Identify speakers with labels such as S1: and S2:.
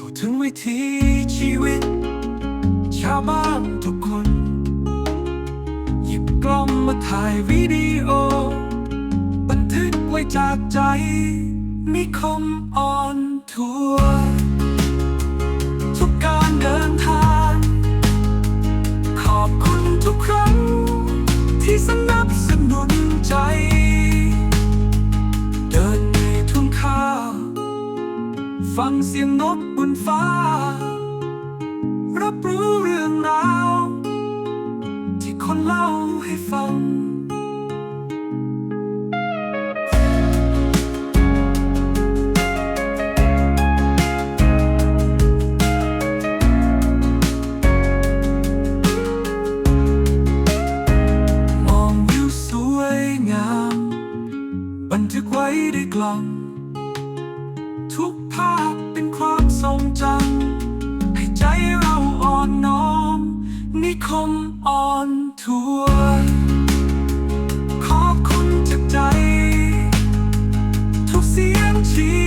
S1: เข้าถึงวิถีชีวิต ชาวบ้านทุกคน หยิบกล้องมาถ่ายวิดีโอ บันทึกไว้จากใจมีคมออนทัวร์ ฟังเสียงนกบนฟ้า รับรู้เรื่องราว ที่คนเล่าให้ฟังมองวิวสวยงาม บันทึกไว้ด้วยกล้อง คมอ่อนทัวขอบคุณจากใจ ทุกเสียงที